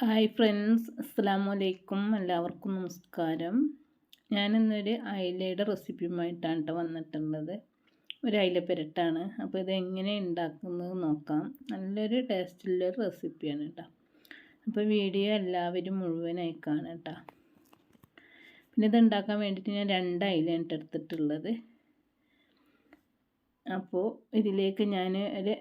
Hi friends അസ്സാം വലൈക്കും എല്ലാവർക്കും നമസ്കാരം. ഞാനിന്നൊരു അയിലയുടെ റെസിപ്പിയുമായിട്ടാണ് കേട്ടോ വന്നിട്ടുള്ളത്. ഒരു അയില പെരട്ടാണ്. അപ്പോൾ ഇത് എങ്ങനെ ഉണ്ടാക്കുന്നത് നോക്കാം. നല്ലൊരു ടേസ്റ്റുള്ളൊരു റെസിപ്പിയാണ് കേട്ടോ അപ്പോൾ വീഡിയോ എല്ലാവരും മുഴുവനായി കാണാം കേട്ടോ പിന്നെ ഇത് ഉണ്ടാക്കാൻ വേണ്ടിയിട്ട് ഞാൻ രണ്ട് അയിലാണ് എടുത്തിട്ടുള്ളത്. അപ്പോൾ ഇതിലേക്ക് ഞാൻ ഒരു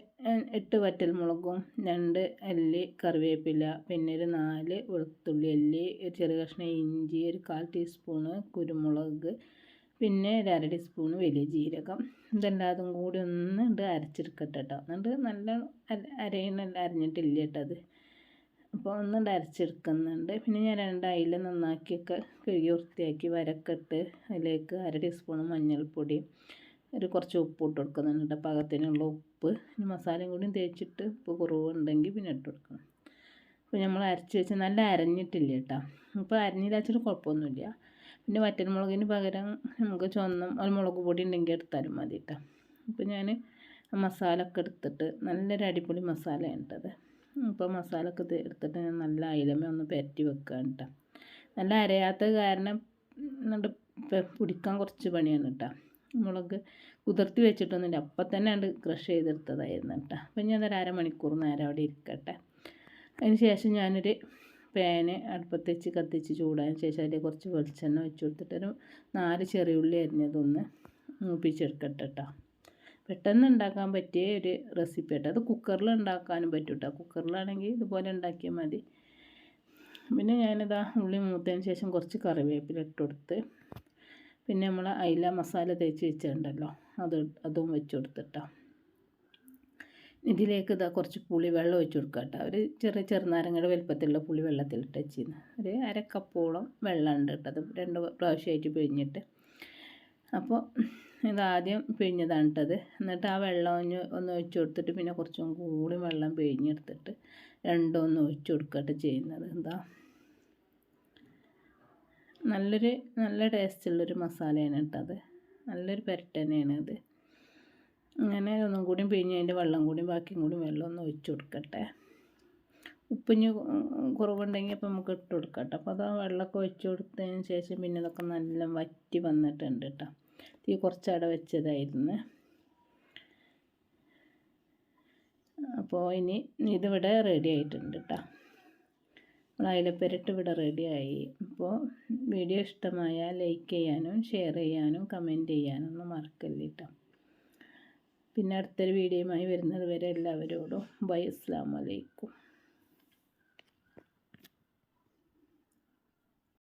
എട്ട് വറ്റൽ മുളകും രണ്ട് അല്ലി കറിവേപ്പില പിന്നെ ഒരു നാല് വെളുത്തുള്ളി അല്ലി ഒരു ചെറിയ കഷ്ണം ഇഞ്ചി ഒരു കാൽ ടീസ്പൂണ് കുരുമുളക് പിന്നെ ഒരു അര ടീസ്പൂണ് വലിയ ജീരകം. ഇതെല്ലാതും കൂടി ഒന്ന് ഇട്ട് അരച്ചെടുക്കട്ടെ കേട്ടോ എന്നിട്ട് നല്ല അരയണല്ല അരഞ്ഞിട്ടില്ല കേട്ടോ അത്. അപ്പോൾ ഒന്നുണ്ട് അരച്ചെടുക്കുന്നുണ്ട്. പിന്നെ ഞാൻ രണ്ട് അയില നന്നാക്കിയൊക്കെ കഴുകി വൃത്തിയാക്കി വരക്കിട്ട്. അതിലേക്ക് അര ടീസ്പൂൺ മഞ്ഞൾപ്പൊടി ഒരു കുറച്ച് ഉപ്പ് ഇട്ട് കൊടുക്കുന്നുണ്ട് പാകത്തിനുള്ള ഉപ്പ് മസാലയും കൂടി തേച്ചിട്ട് ഉപ്പ് കുറവുണ്ടെങ്കിൽ പിന്നെ ഇട്ട് കൊടുക്കണം. അപ്പോൾ നമ്മൾ അരച്ച് വെച്ച് നല്ല അരഞ്ഞിട്ടില്ല കേട്ടോ. ഇപ്പോൾ അരഞ്ഞില്ലാച്ചിട്ട് കുഴപ്പമൊന്നുമില്ല. പിന്നെ വറ്റൽമുളകിന് പകരം നമുക്ക് ചുവന്ന ഒരു മുളക് പൊടി ഉണ്ടെങ്കിൽ എടുത്താലും മതി കേട്ടോ. അപ്പോൾ ഞാൻ മസാല ഒക്കെ എടുത്തിട്ട് നല്ലൊരു അടിപൊളി മസാലയാണ് കേട്ടത് അപ്പോൾ മസാല ഒക്കെ എടുത്തിട്ട് ഞാൻ നല്ല അയിലമ ഒന്ന് പരറ്റി വെക്കുകയാണ് കേട്ടോ. നല്ല അരയാത്ത കാരണം പിടിക്കാൻ കുറച്ച് പണിയാണ് കേട്ടോ. മുളക് കുതിർത്തി വെച്ചിട്ടൊന്നുമില്ല. അപ്പം തന്നെ ഉണ്ട് ക്രഷ് ചെയ്തെടുത്തതായിരുന്നു കേട്ടോ. അപ്പം ഞാൻ ഒരു അരമണിക്കൂർ നേരം അവിടെ ഇരിക്കട്ടെ. അതിന് ശേഷം ഞാനൊരു പാന് അടുപ്പത്ത് വെച്ച് കത്തിച്ച് ചൂടായതിന് ശേഷം അതിൽ കുറച്ച് വെളിച്ചെണ്ണ വെച്ച് കൊടുത്തിട്ടൊരു നാല് ചെറിയ ഉള്ളി അരിഞ്ഞതൊന്ന് മൂപ്പിച്ചെടുക്കട്ടെ കേട്ടോ. പെട്ടെന്ന് ഉണ്ടാക്കാൻ പറ്റിയ ഒരു റെസിപ്പി കേട്ടോ അത് കുക്കറിൽ ഉണ്ടാക്കാനും പറ്റും കേട്ടോ. കുക്കറിലാണെങ്കിൽ ഇതുപോലെ ഉണ്ടാക്കിയാൽ മതി. പിന്നെ ഞാനിതാ ഉള്ളി മൂത്തതിന് ശേഷം കുറച്ച് കറിവേപ്പില ഇട്ട് പിന്നെ നമ്മൾ അയില മസാല തേച്ച് വെച്ചിട്ടുണ്ടല്ലോ. അത് അതും വെച്ച് കൊടുത്തിട്ടോ. ഇതിലേക്ക് ഇതാ കുറച്ച് പുളി വെള്ളം ഒഴിച്ച് കൊടുക്കുക കേട്ടോ ഒരു ചെറിയ ചെറുനാരങ്ങയുടെ വലുപ്പത്തിലുള്ള പുളി വെള്ളത്തിലിട്ട് വെച്ചിരുന്നു. ഒരു അരക്കപ്പോളം വെള്ളം ഉണ്ട് കേട്ടോ. അത് രണ്ട് പ്രാവശ്യമായിട്ട് പിഴിഞ്ഞിട്ട്. അപ്പോൾ ഇതാദ്യം പിഴിഞ്ഞതാണ് കേട്ടത് എന്നിട്ട് ആ വെള്ളം ഒന്ന് ഒന്ന് ഒഴിച്ച് കൊടുത്തിട്ട് പിന്നെ കുറച്ചും കൂടി വെള്ളം പിഴിഞ്ഞെടുത്തിട്ട് രണ്ടും ഒന്ന് ഒഴിച്ച് കൊടുക്കട്ടെ ചെയ്യുന്നത്. എന്താ? നല്ലൊരു നല്ല ടേസ്റ്റുള്ളൊരു മസാലയാണ് കേട്ടോ അത്. നല്ലൊരു പെരട്ട് തന്നെയാണ് അത് അങ്ങനെ ഒന്നും കൂടി പിഴിഞ്ഞ് അതിന്റെ വെള്ളം കൂടി ബാക്കിയും കൂടി വെള്ളം ഒന്ന് ഒഴിച്ച് കൊടുക്കട്ടെ. ഉപ്പിഞ്ഞ് കുറവുണ്ടെങ്കിൽ അപ്പോൾ നമുക്ക് ഇട്ട് കൊടുക്കട്ടെ അപ്പോൾ അത് വെള്ളമൊക്കെ ഒഴിച്ച് കൊടുത്തതിന് ശേഷം പിന്നെ ഇതൊക്കെ നല്ല വറ്റി വന്നിട്ടുണ്ട് കേട്ടോ. തീ കുറച്ചവിടെ വെച്ചതായിരുന്നു. അപ്പോൾ ഇനി ഇതിവിടെ റെഡി ആയിട്ടുണ്ട് കേട്ടോ. നമ്മൾ അയിലപ്പെരട്ട് ഇവിടെ റെഡിയായി അപ്പോൾ വീഡിയോ ഇഷ്ടമായാൽ ലൈക്ക് ചെയ്യാനും ഷെയർ ചെയ്യാനും കമന്റ് ചെയ്യാനും ഒന്നും മറക്കല്ല കേട്ടോ പിന്നെ അടുത്തൊരു വീഡിയോയുമായി വരുന്നത് വരെ എല്ലാവരോടും ബൈ അസ്സാം വലൈക്കും